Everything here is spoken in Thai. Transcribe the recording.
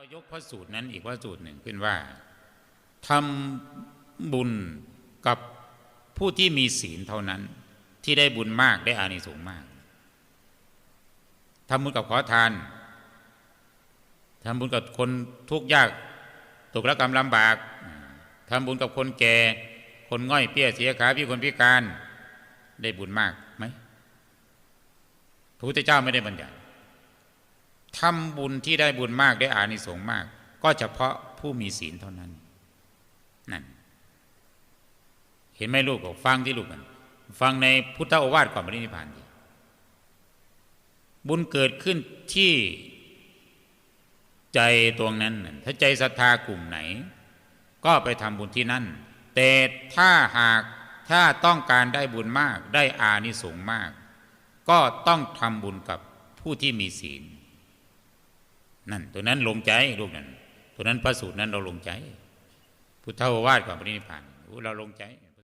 เรายกพระสูตรนั้นอีกพระสูตรหนึ่งขึ้นว่าทำบุญกับผู้ที่มีศีลเท่านั้น ที่ได้บุญมากได้อานิสงส์มากทำบุญกับขอทานทำบุญกับคนทุกข์ยากตกระกรรมลำบากทำบุญกับคนแก่ คนง่อยเปี้ยเสียขาพี่คนพิการได้บุญมากไหมพระพุทธเจ้าไม่ได้บัญญัติ ทำบุญที่ได้บุญมากได้อานิสงส์มาก ก็เฉพาะผู้มีศีลเท่านั้นนั่นเห็นไหมลูกบอกฟังที่ลูกกันฟังในพุทธโอวาทก่อนปรินิพพานดีบุญเกิดขึ้นที่ใจตรงนั้น ถ้าใจศรัทธากลุ่มไหน ก็ไปทำบุญที่นั่น แต่ถ้าหากถ้าต้องการได้บุญมากได้อานิสงส์มาก ก็ต้องทำบุญกับผู้ที่มีศีล นั่น ตัวนั้นลงใจรูปนั้น ตัวนั้นพระสูตรนั้นเราลงใจ พุทธวาสก่อนปรินิพพานเราลงใจ